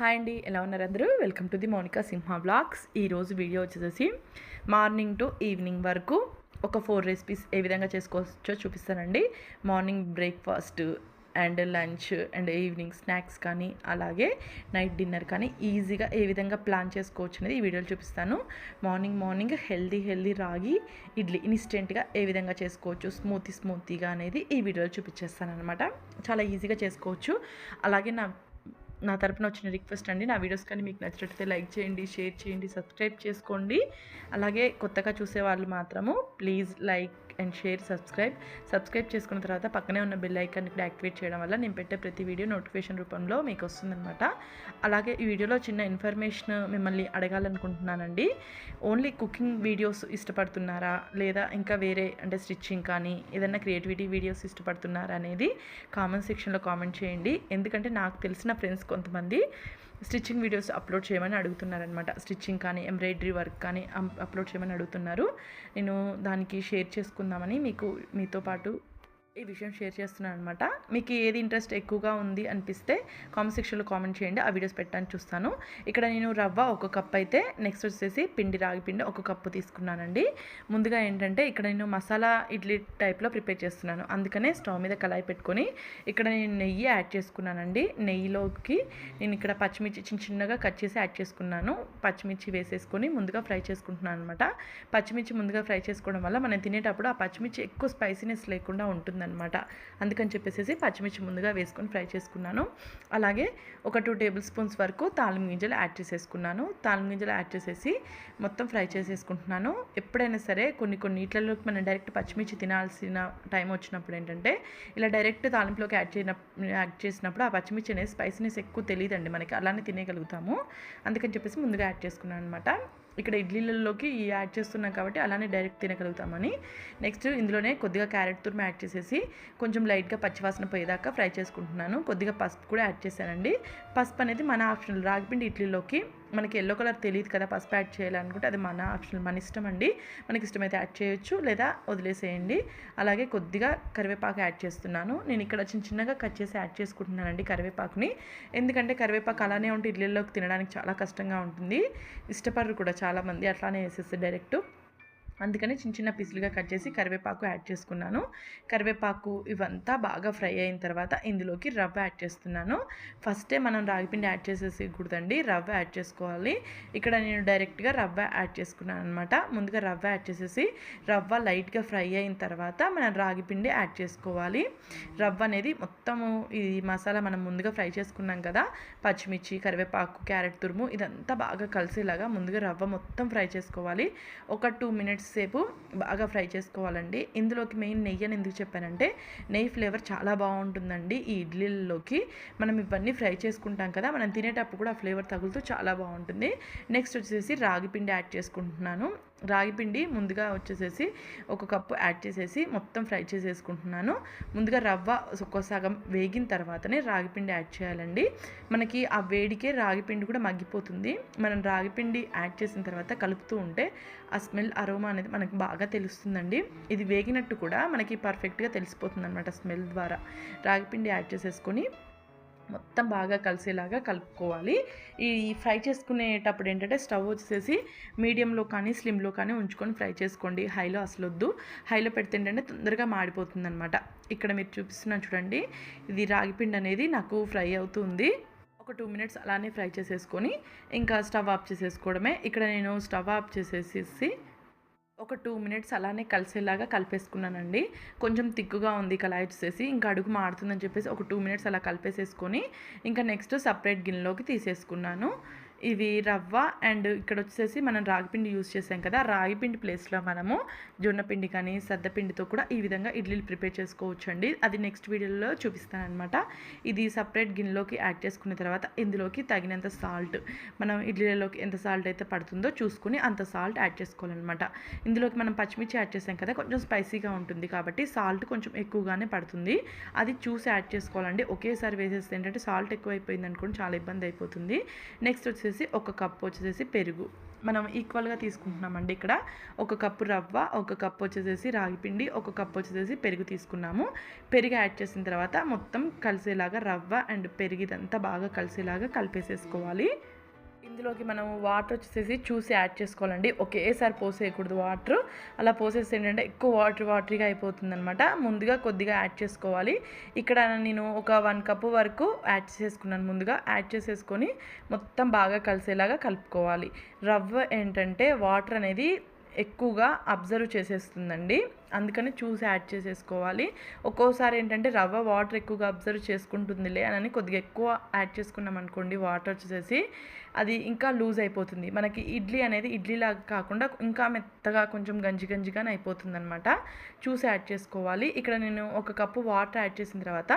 Hi అండి ఎలా ఉన్నారు అందరూ? Welcome to the Mounika Simha blogs ఈరోజు వీడియో వచ్చేసి మార్నింగ్ టు ఈవినింగ్ వరకు ఒక ఫోర్ రెసిపీస్ ఏ విధంగా చేసుకోవచ్చో చూపిస్తానండి. Morning breakfast and lunch and evening snacks కానీ అలాగే నైట్ డిన్నర్ కానీ ఈజీగా ఏ విధంగా ప్లాన్ చేసుకోవచ్చు అనేది ఈ వీడియోలో చూపిస్తాను. మార్నింగ్ మార్నింగ్ హెల్దీ హెల్దీ రాగి ఇడ్లీ ఇన్స్టెంట్గా ఏ విధంగా చేసుకోవచ్చు స్మూతీ స్మూతీగా అనేది ఈ వీడియోలో చూపించేస్తాను అనమాట చాలా ఈజీగా చేసుకోవచ్చు. అలాగే నా నా తరపున వచ్చిన రిక్వెస్ట్ అండి. నా వీడియోస్ కానీ మీకు నచ్చినట్లయితే లైక్ చేయండి షేర్ చేయండి సబ్స్క్రైబ్ చేసుకోండి. అలాగే కొత్తగా చూసే వాళ్ళు మాత్రము please like and share subscribe. Subscribe చేసుకున్న తర్వాత పక్కనే ఉన్న బెల్ ఐకాన్ కూడా యాక్టివేట్ చేయడం వల్ల నేను పెట్టే ప్రతి వీడియో నోటిఫికేషన్ రూపంలో మీకు వస్తుందన్నమాట. అలాగే ఈ వీడియోలో చిన్న ఇన్ఫర్మేషన్ మిమ్మల్ని అడగాలనుకుంటున్నానండి. ఓన్లీ కుకింగ్ వీడియోస్ ఇష్టపడుతున్నారా? లేదా ఇంకా వేరే అంటే స్టిచ్చింగ్ కానీ ఏదైనా క్రియేటివిటీ వీడియోస్ ఇష్టపడుతున్నారా అనేది కామెంట్ సెక్షన్లో కామెంట్ చేయండి. ఎందుకంటే నాకు తెలిసిన ఫ్రెండ్స్ కొంతమంది స్టిచ్చింగ్ వీడియోస్ అప్లోడ్ చేయమని అడుగుతున్నారనమాట స్టిచ్చింగ్ కానీ ఎంబ్రాయిడరీ వర్క్ కానీ అప్లోడ్ చేయమని అడుగుతున్నారు. నేను దానికి షేర్ చేసుకుందామని మీకు మీతో పాటు ఈ విషయం షేర్ చేస్తున్నాను అనమాట మీకు ఏది ఇంట్రెస్ట్ ఎక్కువగా ఉంది అనిపిస్తే కామెంట్ సెక్షన్లో కామెంట్ చేయండి. ఆ వీడియోస్ పెట్టడానికి చూస్తాను. ఇక్కడ నేను రవ్వ ఒక కప్ అయితే నెక్స్ట్ వచ్చేసి పిండి రాగి పిండి ఒక కప్పు తీసుకున్నానండి. ముందుగా ఏంటంటే ఇక్కడ నేను మసాలా ఇడ్లీ టైప్లో ప్రిపేర్ చేస్తున్నాను. అందుకనే స్టవ్ మీద కళాయి పెట్టుకొని ఇక్కడ నేను నెయ్యి యాడ్ చేసుకున్నానండి. నెయ్యిలోకి నేను ఇక్కడ పచ్చిమిర్చి చిన్న చిన్నగా కట్ చేసి యాడ్ చేసుకున్నాను. పచ్చిమిర్చి వేసేసుకొని ముందుగా ఫ్రై చేసుకుంటున్నాను అనమాట పచ్చిమిర్చి ముందుగా ఫ్రై చేసుకోవడం వల్ల మనం తినేటప్పుడు ఆ పచ్చిమిర్చి ఎక్కువ స్పైసీనెస్ లేకుండా ఉంటుంది అనమాట అందుకని చెప్పేసి పచ్చిమిర్చి ముందుగా వేసుకొని ఫ్రై చేసుకున్నాను. అలాగే ఒక టూ టేబుల్ స్పూన్స్ వరకు తాళం గింజలు యాడ్ చేసేసుకున్నాను. తాళం గింజలు యాడ్ చేసేసి మొత్తం ఫ్రై చేసేసుకుంటున్నాను. ఎప్పుడైనా సరే కొన్ని కొన్ని నీటిలలోకి మనం డైరెక్ట్ పచ్చిమిర్చి తినాల్సిన టైం వచ్చినప్పుడు ఏంటంటే ఇలా డైరెక్ట్ తాలింపులోకి యాడ్ చేయన యాడ్ చేసినప్పుడు ఆ పచ్చిమిర్చి అనేది స్పైసీనెస్ ఎక్కువ తెలియదండి మనకి. అలానే తినేయగలుగుతాము. అందుకని చెప్పేసి ముందుగా యాడ్ చేసుకున్నాను అనమాట ఇక్కడ ఇడ్లీలలోకి యాడ్ చేస్తున్నాం కాబట్టి అలానే డైరెక్ట్ తినగలుగుతామని. నెక్స్ట్ ఇందులోనే కొద్దిగా క్యారెట్ తురుము యాడ్ చేసేసి కొంచెం లైట్గా పచ్చివాసన పోయేదాకా ఫ్రై చేసుకుంటున్నాను. కొద్దిగా పసుపు కూడా యాడ్ చేశానండి. పసుపు అనేది మన ఆప్షనల్. రాగిపిండి ఇడ్లీలోకి మనకి ఎల్లో కలర్ తెలియదు కదా పసుపు యాడ్ చేయాలనుకుంటే అది మన ఆప్షన్ మన ఇష్టం అండి. మనకి ఇష్టమైతే యాడ్ చేయొచ్చు లేదా వదిలేసేయండి. అలాగే కొద్దిగా కరివేపాకు యాడ్ చేస్తున్నాను. నేను ఇక్కడ చిన్న చిన్నగా కట్ చేసి యాడ్ చేసుకుంటున్నానండి కరివేపాకుని. ఎందుకంటే కరివేపాకు అలానే ఉంటే ఇడ్లీలోకి తినడానికి చాలా కష్టంగా ఉంటుంది. ఇష్టపడరు కూడా చాలామంది అట్లానే వేసేస్తే డైరెక్ట్ అందుకని చిన్న చిన్న పీసులుగా కట్ చేసి కరివేపాకు యాడ్ చేసుకున్నాను. కరివేపాకు ఇవంతా బాగా ఫ్రై అయిన తర్వాత ఇందులోకి రవ్వ యాడ్ చేస్తున్నాను. ఫస్టే మనం రాగిపిండి యాడ్ చేసేసేకూడదండి రవ్వ యాడ్ చేసుకోవాలి. ఇక్కడ నేను డైరెక్ట్గా రవ్వ యాడ్ చేసుకున్నాను అనమాట ముందుగా రవ్వ యాడ్ చేసేసి రవ్వ లైట్గా ఫ్రై అయిన తర్వాత మనం రాగిపిండి యాడ్ చేసుకోవాలి. రవ్వ అనేది మొత్తము ఈ మసాలా మనం ముందుగా ఫ్రై చేసుకున్నాం కదా పచ్చిమిర్చి కరివేపాకు క్యారెట్ తురుము ఇదంతా బాగా కలిసేలాగా ముందుగా రవ్వ మొత్తం ఫ్రై చేసుకోవాలి. ఒక టూ మినిట్స్ సేపు బాగా ఫ్రై చేసుకోవాలండి. ఇందులోకి మెయిన్ నెయ్యి అని ఎందుకు చెప్పానంటే నెయ్యి ఫ్లేవర్ చాలా బాగుంటుందండి ఈ ఇడ్లీల్లోకి. మనం ఇవన్నీ ఫ్రై చేసుకుంటాం కదా మనం తినేటప్పుడు కూడా ఆ ఫ్లేవర్ తగులుతూ చాలా బాగుంటుంది. నెక్స్ట్ వచ్చేసి రాగి పిండి యాడ్ చేసుకుంటున్నాను. రాగి పిండి ముందుగా వచ్చేసేసి ఒక కప్పు యాడ్ చేసేసి మొత్తం ఫ్రై చేసేసుకుంటున్నాను. ముందుగా రవ్వ ఒక సగం వేగిన తర్వాతనే రాగిపిండి యాడ్ చేయాలండి. మనకి ఆ వేడికే రాగిపిండి కూడా మగ్గిపోతుంది. మనం రాగిపిండి యాడ్ చేసిన తర్వాత కలుపుతూ ఉంటే ఆ స్మెల్ అరోమా అనేది మనకి బాగా తెలుస్తుందండి. ఇది వేగినట్టు కూడా మనకి పర్ఫెక్ట్గా తెలిసిపోతుంది అనమాట స్మెల్ ద్వారా. రాగిపిండి యాడ్ చేసేసుకొని మొత్తం బాగా కలిసేలాగా కలుపుకోవాలి. ఈ ఫ్రై చేసుకునేటప్పుడు ఏంటంటే స్టవ్ వచ్చేసి మీడియంలో కానీ స్లిమ్లో కానీ ఉంచుకొని ఫ్రై చేసుకోండి. హైలో అసలు వద్దు హైలో పెడితే ఏంటంటే తొందరగా మాడిపోతుంది అనమాట ఇక్కడ మీరు చూపిస్తున్నాను చూడండి ఇది రాగిపిండి అనేది నాకు ఫ్రై అవుతుంది. ఒక టూ మినిట్స్ అలానే ఫ్రై చేసేసుకొని ఇంకా స్టవ్ ఆఫ్ చేసేసుకోవడమే. ఇక్కడ నేను స్టవ్ ఆఫ్ చేసేసేసి ఒక టూ మినిట్స్ అలానే కలిసేలాగా కలిపేసుకున్నానండి. కొంచెం తిక్కుగా ఉంది కళాయి వచ్చేసి ఇంకా అడుగు మాడుతుందని చెప్పేసి ఒక టూ మినిట్స్ అలా కలిపేసేసుకొని ఇంకా నెక్స్ట్ సపరేట్ గిన్నెలోకి తీసేసుకున్నాను. ఇవి రవ్వ అండ్ ఇక్కడ వచ్చేసి మనం రాగిపిండి యూస్ చేసాం కదా రాగిపిండి ప్లేస్లో మనము జొన్నపిండి కానీ సద్దపిండితో కూడా ఈ విధంగా ఇడ్లీలు ప్రిపేర్ చేసుకోవచ్చు అండి అది నెక్స్ట్ వీడియోలో చూపిస్తాను అనమాట ఇది సపరేట్ గిన్నెలోకి యాడ్ చేసుకున్న తర్వాత ఇందులోకి తగినంత సాల్ట్ మనం ఇడ్లీలలోకి ఎంత సాల్ట్ అయితే పడుతుందో చూసుకుని అంత సాల్ట్ యాడ్ చేసుకోవాలన్నమాట. ఇందులోకి మనం పచ్చిమిర్చి యాడ్ చేసాం కదా కొంచెం స్పైసీగా ఉంటుంది కాబట్టి సాల్ట్ కొంచెం ఎక్కువగానే పడుతుంది. అది చూసి యాడ్ చేసుకోవాలండి. ఒకేసారి వేసేస్తే ఏంటంటే సాల్ట్ ఎక్కువైపోయింది అనుకోండి చాలా ఇబ్బంది అయిపోతుంది. నెక్స్ట్ వచ్చేసి వచ్చేసి ఒక కప్పు వచ్చేసి పెరుగు. మనం ఈక్వల్గా తీసుకుంటున్నామండి ఇక్కడ. ఒక కప్పు రవ్వ ఒక కప్పు వచ్చేసేసి రాగిపిండి ఒక కప్పు వచ్చేసేసి పెరుగు తీసుకున్నాము. పెరుగు యాడ్ చేసిన తర్వాత మొత్తం కలిసేలాగా రవ్వ అండ్ పెరుగు ఇదంతా బాగా కలిసేలాగా కలిపేసేసుకోవాలి. ఇందులోకి మనం వాటర్ వచ్చేసి చూసి యాడ్ చేసుకోవాలండి. ఒకేసారి పోసేయకూడదు వాటర్ అలా పోసేసి ఏంటంటే ఎక్కువ వాటర్ వాటరీగా అయిపోతుంది అనమాట ముందుగా కొద్దిగా యాడ్ చేసుకోవాలి. ఇక్కడ నేను ఒక వన్ కప్ వరకు యాడ్ చేసుకున్నాను ముందుగా. యాడ్ చేసేసుకొని మొత్తం బాగా కలిసేలాగా కలుపుకోవాలి. రవ్వ ఏంటంటే వాటర్ అనేది ఎక్కువగా అబ్జర్వ్ చేసేస్తుందండి. అందుకని చూసి యాడ్ చేసేసుకోవాలి. ఒక్కోసారి ఏంటంటే రవ్వ వాటర్ ఎక్కువగా అబ్జర్వ్ చేసుకుంటుందిలే అని కొద్దిగా ఎక్కువ యాడ్ చేసుకున్నాం అనుకోండి వాటర్ వచ్చేసి అది ఇంకా లూజ్ అయిపోతుంది. మనకి ఇడ్లీ అనేది ఇడ్లీలాగా కాకుండా ఇంకా మెత్తగా కొంచెం గంజి గంజిగానే అయిపోతుంది అనమాట చూసి యాడ్ చేసుకోవాలి. ఇక్కడ నేను ఒక కప్పు వాటర్ యాడ్ చేసిన తర్వాత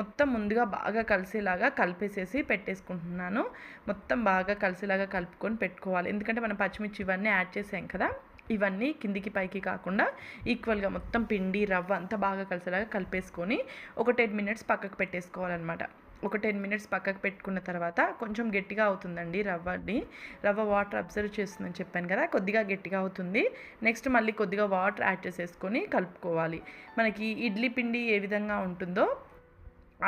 మొత్తం ముందుగా బాగా కలిసేలాగా కలిపేసేసి పెట్టేసుకుంటున్నాను. మొత్తం బాగా కలిసేలాగా కలుపుకొని పెట్టుకోవాలి. ఎందుకంటే మనం పచ్చిమిర్చి ఇవన్నీ యాడ్ చేసాం కదా. ఇవన్నీ కిందికి పైకి కాకుండా ఈక్వల్గా మొత్తం పిండి రవ్వ అంతా బాగా కలిసేలాగా కలిపేసుకొని ఒక టెన్ మినిట్స్ పక్కకు పెట్టేసుకోవాలన్నమాట. ఒక టెన్ మినిట్స్ పక్కకు పెట్టుకున్న తర్వాత కొంచెం గట్టిగా అవుతుందండి రవ్వని. రవ్వ వాటర్ అబ్జర్వ్ చేస్తుందని చెప్పాను కదా కొద్దిగా గట్టిగా అవుతుంది. నెక్స్ట్ మళ్ళీ కొద్దిగా వాటర్ యాడ్ చేసేసుకొని కలుపుకోవాలి. మనకి ఇడ్లీ పిండి ఏ విధంగా ఉంటుందో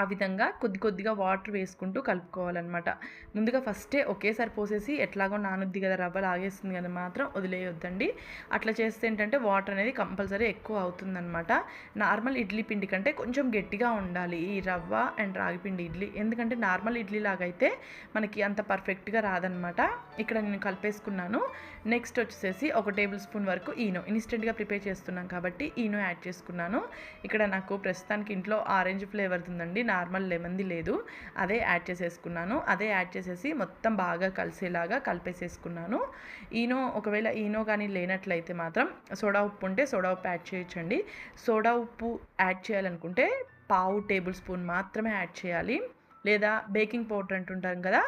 ఆ విధంగా కొద్ది కొద్దిగా వాటర్ వేసుకుంటూ కలుపుకోవాలన్నమాట. ముందుగా ఫస్టే ఒకేసారి పోసేసి ఎట్లాగో నానుద్ది కదా రవ్వ లాగేస్తుంది కదా మాత్రం వదిలేయొద్దండి. అట్లా చేస్తే ఏంటంటే వాటర్ అనేది కంపల్సరీ ఎక్కువ అవుతుందన్నమాట. నార్మల్ ఇడ్లీ పిండి కంటే కొంచెం గట్టిగా ఉండాలి ఈ రవ్వ అండ్ రాగిపిండి ఇడ్లీ. ఎందుకంటే నార్మల్ ఇడ్లీ లాగైతే మనకి అంత పర్ఫెక్ట్గా రాదనమాట ఇక్కడ నేను కలిపేసుకున్నాను. నెక్స్ట్ వచ్చేసి ఒక టేబుల్ స్పూన్ వరకు ఈనో. ఇన్స్టెంట్గా ప్రిపేర్ చేస్తున్నాం కాబట్టి ఈనో యాడ్ చేసుకున్నాను. ఇక్కడ నాకు ప్రస్తుతానికి ఇంట్లో ఆరెంజ్ ఫ్లేవర్ ఉందండి. నార్మల్ లెమన్ది లేదు. అదే యాడ్ చేసేసుకున్నాను. అదే యాడ్ చేసేసి మొత్తం బాగా కలిసేలాగా కలిపేసేసుకున్నాను. ఈనో ఒకవేళ ఈనో కానీ లేనట్లయితే మాత్రం సోడా ఉప్పు ఉంటే సోడా ఉప్పు యాడ్ చేయొచ్చండి. సోడా ఉప్పు యాడ్ చేయాలనుకుంటే పావు టేబుల్ స్పూన్ మాత్రమే యాడ్ చేయాలి. లేదా బేకింగ్ పౌడర్ అంటుంటాం కదా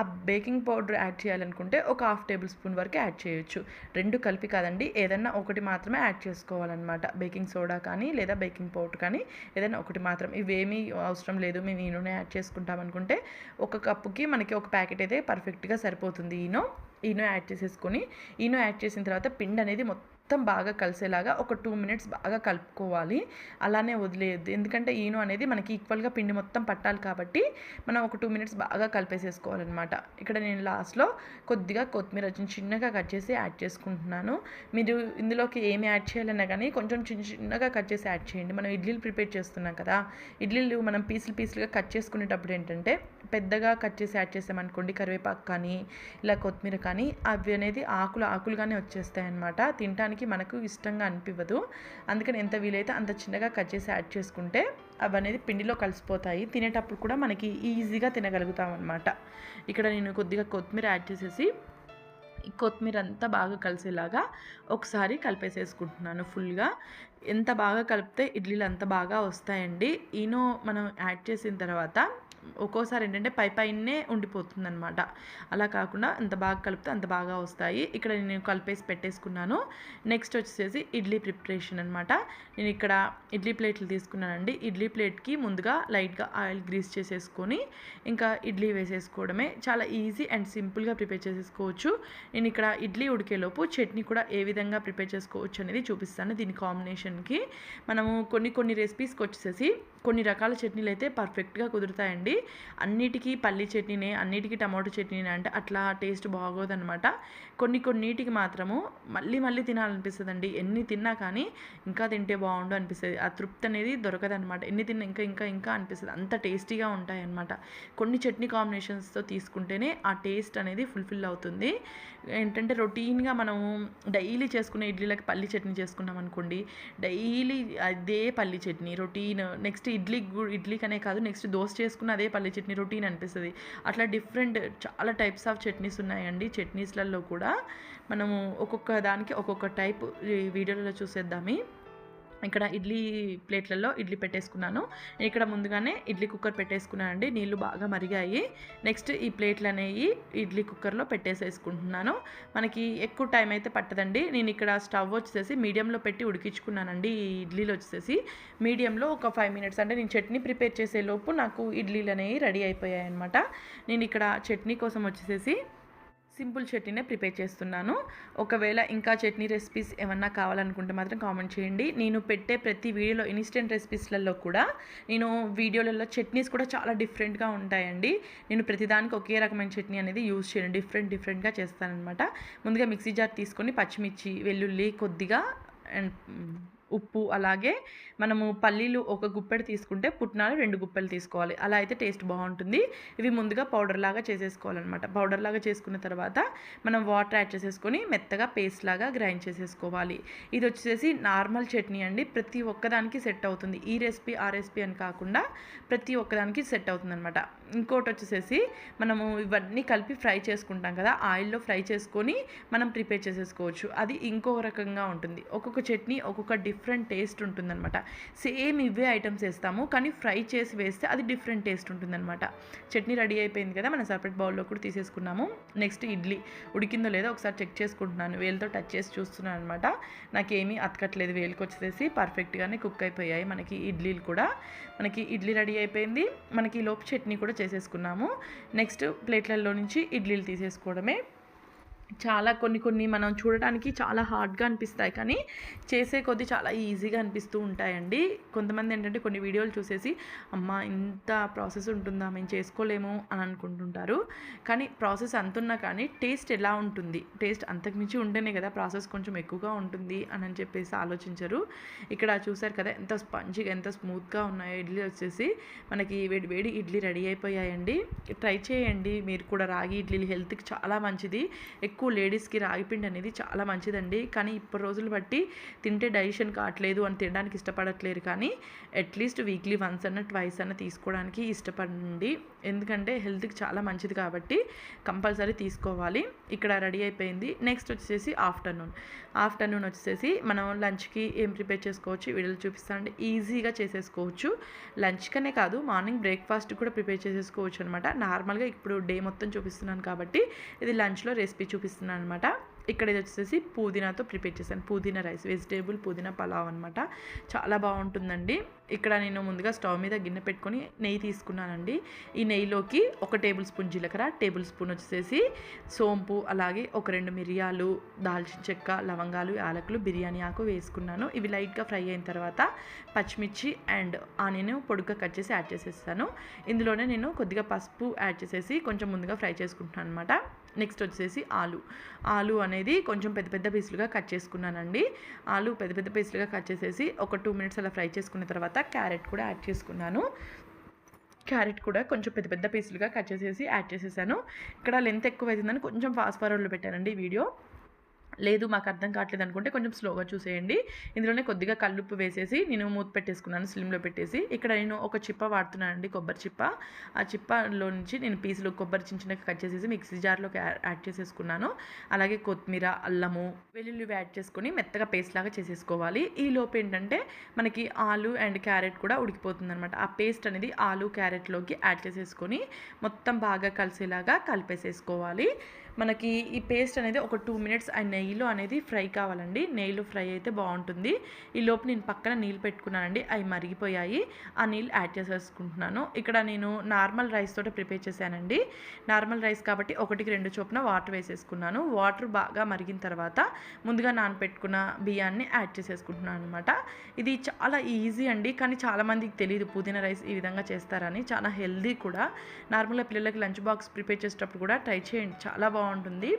ఆ బేకింగ్ పౌడర్ యాడ్ చేయాలనుకుంటే ఒక హాఫ్ టేబుల్ స్పూన్ వరకు యాడ్ చేయొచ్చు. రెండు కలిపి కాదండి ఏదన్నా ఒకటి మాత్రమే యాడ్ చేసుకోవాలన్నమాట. బేకింగ్ సోడా కానీ లేదా బేకింగ్ పౌడర్ కానీ ఏదైనా ఒకటి మాత్రం. ఇవేమీ అవసరం లేదు మేము ఈ నూనె యాడ్ చేసుకుంటాం అనుకుంటే ఒక కప్పుకి మనకి ఒక ప్యాకెట్ అయితే పర్ఫెక్ట్గా సరిపోతుంది. ఈనో ఈనో యాడ్ చేసేసుకొని ఈనో యాడ్ చేసిన తర్వాత పిండి అనేది మొత్తం మొత్తం బాగా కలిసేలాగా ఒక టూ మినిట్స్ బాగా కలుపుకోవాలి. అలానే వదిలేయద్దు. ఎందుకంటే ఈను అనేది మనకి ఈక్వల్గా పిండి మొత్తం పట్టాలి కాబట్టి మనం ఒక టూ మినిట్స్ బాగా కలిపేసేసుకోవాలన్నమాట. ఇక్కడ నేను లాస్ట్లో కొద్దిగా కొత్తిమీర చిన్నగా కట్ చేసి యాడ్ చేసుకుంటున్నాను. మీరు ఇందులోకి ఏమి యాడ్ చేయాలన్నా కానీ కొంచెం చిన్న చిన్నగా కట్ చేసి యాడ్ చేయండి. మనం ఇడ్లీలు ప్రిపేర్ చేస్తున్నాం కదా. ఇడ్లీలు మనం పీసులు పీసులుగా కట్ చేసుకునేటప్పుడు ఏంటంటే పెద్దగా కట్ చేసి యాడ్ చేసామనుకోండి కరివేపాకు కానీ ఇలా కొత్తిమీర కానీ అవి అనేది ఆకులు ఆకులుగానే వచ్చేస్తాయి అన్నమాట తినడానికి మనకు ఇష్టంగా అనిపించదు అందుకని ఎంత వీలైతే అంత చిన్నగా కట్ చేసి యాడ్ చేసుకుంటే అవి అనేది పిండిలో కలిసిపోతాయి. తినేటప్పుడు కూడా మనకి ఈజీగా తినగలుగుతాం అనమాట ఇక్కడ నేను కొద్దిగా కొత్తిమీర యాడ్ చేసేసి ఈ కొత్తిమీర అంతా బాగా కలిసేలాగా ఒకసారి కలిపేసేసుకుంటున్నాను ఫుల్గా. ఎంత బాగా కలిపితే ఇడ్లీలు అంత బాగా వస్తాయండి. ఈనో మనం యాడ్ చేసిన తర్వాత ఒక్కోసారి ఏంటంటే పై పైనే ఉండిపోతుంది అనమాట అలా కాకుండా అంత బాగా కలిపితే అంత బాగా వస్తాయి. ఇక్కడ నేను కలిపేసి పెట్టేసుకున్నాను. నెక్స్ట్ వచ్చేసి ఇడ్లీ ప్రిపరేషన్ అనమాట నేను ఇక్కడ ఇడ్లీ ప్లేట్లు తీసుకున్నానండి. ఇడ్లీ ప్లేట్కి ముందుగా లైట్గా ఆయిల్ గ్రీస్ చేసేసుకొని ఇంకా ఇడ్లీ వేసేసుకోవడమే. చాలా ఈజీ అండ్ సింపుల్గా ప్రిపేర్ చేసేసుకోవచ్చు. నేను ఇక్కడ ఇడ్లీ ఉడికేలోపు చట్నీ కూడా ఏ విధంగా ప్రిపేర్ చేసుకోవచ్చు అనేది చూపిస్తాను దీని కాంబినేషన్కి. మనము కొన్ని కొన్ని రెసిపీస్కి వచ్చేసి కొన్ని రకాల చట్నీలు అయితే పర్ఫెక్ట్గా కుదురుతాయండి. అన్నిటికీ పల్లి చట్నీనే అన్నిటికీ టమాటో చట్నీనే అంటే అట్లా టేస్ట్ బాగోదనమాట కొన్ని కొన్నిటికి మాత్రము మళ్ళీ మళ్ళీ తినాలనిపిస్తుందండి. ఎన్ని తిన్నా కానీ ఇంకా తింటే బాగుండు అనిపిస్తుంది. ఆ తృప్తి అనేది దొరకదనమాట ఎన్ని తిన్నా ఇంకా ఇంకా ఇంకా అనిపిస్తుంది. అంత టేస్టీగా ఉంటాయి అన్నమాట కొన్ని చట్నీ కాంబినేషన్స్తో తీసుకుంటేనే ఆ టేస్ట్ అనేది ఫుల్ఫిల్ అవుతుంది. ఏంటంటే రొటీన్గా మనము డైలీ చేసుకునే ఇడ్లీలకి పల్లి చట్నీ చేసుకున్నాం అనుకోండి డైలీ అదే పల్లి చట్నీ రొటీన్. నెక్స్ట్ ఇడ్లీ ఇడ్లీకనే కాదు నెక్స్ట్ దోశ చేసుకున్న అదే పల్లి చట్నీ రొటీన్ అనిపిస్తుంది. అట్లా డిఫరెంట్ చాలా టైప్స్ ఆఫ్ చట్నీస్ ఉన్నాయండి. చట్నీస్లలో కూడా మనము ఒక్కొక్క దానికి ఒక్కొక్క టైప్ వీడియోలలో చూసేద్దామే. ఇక్కడ ఇడ్లీ ప్లేట్లలో ఇడ్లీ పెట్టేసుకున్నాను. ఇక్కడ ముందుగానే ఇడ్లీ కుక్కర్ పెట్టేసుకున్నానండి నీళ్ళు బాగా మరిగాయి. నెక్స్ట్ ఈ ప్లేట్లు అనేవి ఇడ్లీ కుక్కర్లో పెట్టేసేసుకుంటున్నాను. మనకి ఎక్కువ టైం అయితే పట్టదండి. నేను ఇక్కడ స్టవ్ వచ్చేసి మీడియంలో పెట్టి ఉడికించుకున్నానండి. ఈ ఇడ్లీలు వచ్చేసి మీడియంలో ఒక ఫైవ్ మినిట్స్ అంటే నేను చట్నీ ప్రిపేర్ చేసే లోపు నాకు ఇడ్లీలు అనేవి రెడీ అయిపోయాయి అనమాట నేను ఇక్కడ చట్నీ కోసం వచ్చేసేసి సింపుల్ చట్నీనే ప్రిపేర్ చేస్తున్నాను. ఒకవేళ ఇంకా చట్నీ రెసిపీస్ ఏమన్నా కావాలనుకుంటే మాత్రం కామెంట్ చేయండి. నేను పెట్టే ప్రతి వీడియోలో ఇన్స్టెంట్ రెసిపీస్లలో కూడా నేను వీడియోలలో చట్నీస్ కూడా చాలా డిఫరెంట్గా ఉంటాయండి. నేను ప్రతిదానికి ఒకే రకమైన చట్నీ అనేది యూజ్ చేయను. డిఫరెంట్ డిఫరెంట్గా చేస్తానన్నమాట. ముందుగా మిక్సీ జార్ తీసుకొని పచ్చిమిర్చి వెల్లుల్లి కొద్దిగా అండ్ ఉప్పు అలాగే మనము పల్లీలు ఒక గుప్పెడు తీసుకుంటే పుట్నాలు రెండు గుప్పెలు తీసుకోవాలి. అలా అయితే టేస్ట్ బాగుంటుంది. ఇవి ముందుగా పౌడర్ లాగా చేసేసుకోవాలన్నమాట. పౌడర్ లాగా చేసుకున్న తర్వాత మనం వాటర్ యాడ్ చేసేసుకొని మెత్తగా పేస్ట్ లాగా గ్రైండ్ చేసేసుకోవాలి. ఇది వచ్చేసి నార్మల్ చట్నీ అండి. ప్రతి ఒక్కదానికి సెట్ అవుతుంది. ఈ రెసిపీ ఆ రెసిపీ అని కాకుండా ప్రతి ఒక్కదానికి సెట్ అవుతుంది అనమాట ఇంకోటి వచ్చేసేసి మనము ఇవన్నీ కలిపి ఫ్రై చేసుకుంటాం కదా ఆయిల్లో ఫ్రై చేసుకొని మనం ప్రిపేర్ చేసేసుకోవచ్చు. అది ఇంకో రకంగా ఉంటుంది. ఒక్కొక్క చట్నీ ఒక్కొక్క డిఫరెంట్ డిఫరెంట్ టేస్ట్ ఉంటుందన్నమాట. సేమ్ ఇవే ఐటమ్స్ వేస్తాము కానీ ఫ్రై చేసి వేస్తే అది డిఫరెంట్ టేస్ట్ ఉంటుందన్నమాట. చట్నీ రెడీ అయిపోయింది కదా మనం సపరేట్ బౌల్లో కూడా తీసేసుకున్నాము. నెక్స్ట్ ఇడ్లీ. ఉడికిందో లేదో ఒకసారి చెక్ చేసుకుంటున్నాను. వేలతో టచ్ చేసి చూస్తున్నాను అనమాట నాకేమీ అతకట్లేదు వేలుకి వచ్చేసి పర్ఫెక్ట్గానే కుక్ అయిపోయాయి మనకి ఇడ్లీలు కూడా. మనకి ఇడ్లీ రెడీ అయిపోయింది. మనకి లోపు చట్నీ కూడా చేసేసుకున్నాము. నెక్స్ట్ ప్లేట్లలో నుంచి ఇడ్లీలు తీసేసుకోవడమే. చాలా కొన్ని కొన్ని మనం చూడటానికి చాలా హార్డ్గా అనిపిస్తాయి. కానీ చేసే కొద్దీ చాలా ఈజీగా అనిపిస్తూ ఉంటాయండి. కొంతమంది ఏంటంటే కొన్ని వీడియోలు చూసేసి అమ్మ ఇంత ప్రాసెస్ ఉంటుందా? మేము చేసుకోలేము అని అనుకుంటుంటారు. కానీ ప్రాసెస్ అంతున్నా కానీ టేస్ట్ ఎలా ఉంటుంది? టేస్ట్ అంతకుమించి ఉంటేనే కదా ప్రాసెస్ కొంచెం ఎక్కువగా ఉంటుంది అని అని చెప్పేసి ఆలోచించరు. ఇక్కడ చూసారు కదా ఎంత స్పంజిగా ఎంత స్మూత్గా ఉన్నాయో ఇడ్లీ వచ్చేసి. మనకి వేడి వేడి ఇడ్లీ రెడీ అయిపోయాయండి. ట్రై చేయండి. మీరు కూడా రాగి ఇడ్లీలు హెల్త్కి చాలా మంచిది. ఎక్కువ లేడీస్కి రాగిపిండి అనేది చాలా మంచిదండి. కానీ ఇప్పుడు రోజులు బట్టి తింటే డైజెషన్ కావట్లేదు అని తినడానికి ఇష్టపడట్లేరు. కానీ అట్లీస్ట్ వీక్లీ వన్స్ అన్న ట్వైస్ అన్న తీసుకోవడానికి ఇష్టపడండి. ఎందుకంటే హెల్త్కి చాలా మంచిది కాబట్టి కంపల్సరీ తీసుకోవాలి. ఇక్కడ రెడీ అయిపోయింది. నెక్స్ట్ వచ్చేసి ఆఫ్టర్నూన్. ఆఫ్టర్నూన్ వచ్చేసి మనం లంచ్కి ఏం ప్రిపేర్ చేసుకోవచ్చు వీడియోలు చూపిస్తానండి. ఈజీగా చేసేసుకోవచ్చు. లంచ్కనే కాదు మార్నింగ్ బ్రేక్ఫాస్ట్ కూడా ప్రిపేర్ చేసేసుకోవచ్చు అనమాట. నార్మల్గా ఇప్పుడు డే మొత్తం చూపిస్తున్నాను కాబట్టి ఇది లంచ్లో రెసిపీ చూపిస్తాను. చూపిస్తున్నాను అనమాట ఇక్కడ ఇది వచ్చేసి పుదీనాతో ప్రిపేర్ చేశాను. పుదీనా రైస్ వెజిటేబుల్ పుదీనా పలావ్ అనమాట చాలా బాగుంటుందండి. ఇక్కడ నేను ముందుగా స్టవ్ మీద గిన్నె పెట్టుకొని నెయ్యి తీసుకున్నానండి. ఈ నెయ్యిలోకి ఒక టేబుల్ స్పూన్ జీలకర్ర టేబుల్ స్పూన్ వచ్చేసి సోంపు అలాగే ఒక రెండు మిరియాలు దాల్చిన చెక్క లవంగాలు యాలకులు బిర్యానీ ఆకు వేసుకున్నాను. ఇవి లైట్గా ఫ్రై అయిన తర్వాత పచ్చిమిర్చి అండ్ ఆనియన్ పొడుగ్గా కట్ చేసి యాడ్ చేసేస్తాను. ఇందులోనే నేను కొద్దిగా పసుపు యాడ్ చేసేసి కొంచెం ముందుగా ఫ్రై చేసుకుంటున్నాను అనమాట నెక్స్ట్ వచ్చేసి ఆలు. ఆలు అనేది కొంచెం పెద్ద పెద్ద పీసులుగా కట్ చేసుకున్నానండి. ఆలు పెద్ద పెద్ద పీసులుగా కట్ చేసేసి ఒక టూ మినిట్స్ అలా ఫ్రై చేసుకున్న తర్వాత క్యారెట్ కూడా యాడ్ చేసుకున్నాను. క్యారెట్ కూడా కొంచెం పెద్ద పెద్ద పీసులుగా కట్ చేసేసి యాడ్ చేసేసాను. ఇక్కడ లెంత్ ఎక్కువ అవుతుందని కొంచెం ఫాస్ట్ ఫార్వర్డ్లో పెట్టానండి వీడియో. లేదు మాకు అర్థం కావట్లేదు అనుకుంటే కొంచెం స్లోగా చూసేయండి. ఇందులోనే కొద్దిగా కల్లుప్పు వేసేసి నేను మూత పెట్టేసుకున్నాను స్లిమ్లో పెట్టేసి. ఇక్కడ నేను ఒక చిప్ప వాడుతున్నానండి కొబ్బరి చిప్ప. ఆ చిప్పలో నుంచి నేను పీసులు కొబ్బరి చిన్న చిన్నగా కట్ చేసేసి మిక్సీ జార్లోకి యాడ్ చేసేసుకున్నాను. అలాగే కొత్తిమీర అల్లము వెల్లుల్లి యాడ్ చేసుకొని మెత్తగా పేస్ట్ లాగా చేసేసుకోవాలి. ఈ లోపు ఏంటంటే మనకి ఆలు అండ్ క్యారెట్ కూడా ఉడికిపోతుంది అనమాట ఆ పేస్ట్ అనేది ఆలు క్యారెట్లోకి యాడ్ చేసేసుకొని మొత్తం బాగా కలిసేలాగా కలిపేసేసుకోవాలి. మనకి ఈ పేస్ట్ అనేది ఒక టూ మినిట్స్ ఆ నెయ్యిలో అనేది ఫ్రై కావాలండి. నెయ్యిలో ఫ్రై అయితే బాగుంటుంది. ఈ లోపు నేను పక్కన నీళ్ళు పెట్టుకున్నానండి. అవి మరిగిపోయాయి. ఆ నీళ్ళు యాడ్ చేసేసుకుంటున్నాను. ఇక్కడ నేను నార్మల్ రైస్ తోటి ప్రిపేర్ చేశానండి. నార్మల్ రైస్ కాబట్టి ఒకటికి రెండు చొప్పున వాటర్ వేసేసుకున్నాను. వాటర్ బాగా మరిగిన తర్వాత ముందుగా నానపెట్టుకున్న బియ్యాన్ని యాడ్ చేసేసుకుంటున్నాను అనమాట ఇది చాలా ఈజీ అండి. కానీ చాలామందికి తెలియదు పుదీనా రైస్ ఈ విధంగా చేస్తారని. చాలా హెల్దీ కూడా. నార్మల్గా పిల్లలకి లంచ్ బాక్స్ ప్రిపేర్ చేసేటప్పుడు కూడా ట్రై చేయండి. చాలా బాగుంటుంది.